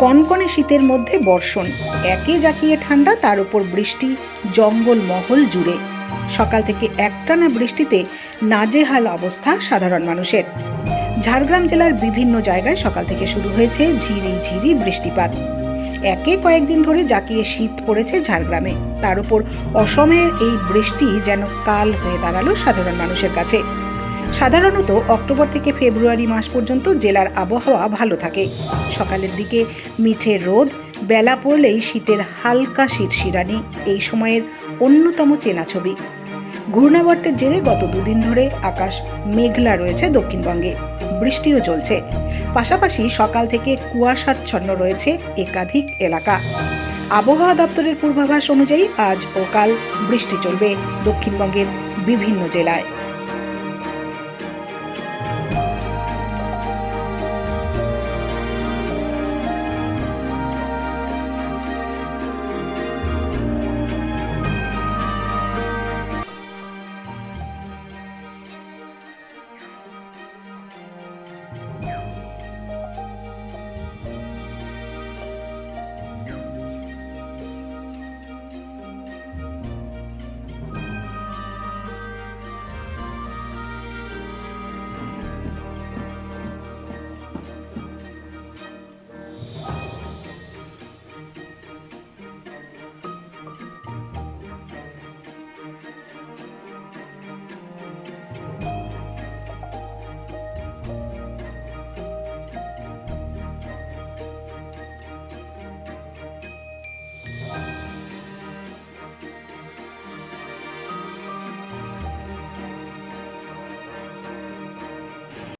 কনকনে শীতের মধ্যে বর্ষণ। একে জাকিয়ে ঠান্ডা, তার উপর বৃষ্টি, জঙ্গল মহল জুড়ে। সকাল থেকে একটানা বৃষ্টিতে নাজেহাল অবস্থা সাধারণ মানুষের। ঝাড়গ্রাম জেলার বিভিন্ন জায়গায় সকাল থেকে শুরু হয়েছে ঝিরি ঝিরি বৃষ্টিপাত। একে কয়েকদিন ধরে জাকিয়ে শীত পড়েছে ঝাড়গ্রামে। তার উপর অসমের এই বৃষ্টি যেন কাল হয়ে দাঁড়াল সাধারণ মানুষের কাছে। সাধারণত অক্টোবর থেকে ফেব্রুয়ারি মাস পর্যন্ত জেলার আবহাওয়া ভালো থাকে। সকালের দিকে মিঠে রোদ, বেলা পড়লেই শীতের হালকা শিরশিরানি, এই সময়ের অন্যতম চেনা ছবি। ঘূর্ণাবর্তের জেরে গত দুদিন ধরে আকাশ মেঘলা রয়েছে দক্ষিণবঙ্গে। বৃষ্টিও চলছে। পাশাপাশি সকাল থেকে কুয়াশাচ্ছন্ন রয়েছে একাধিক এলাকা। আবহাওয়া দপ্তরের পূর্বাভাস অনুযায়ী আজ ও কাল বৃষ্টি চলবে দক্ষিণবঙ্গের বিভিন্ন জেলায়।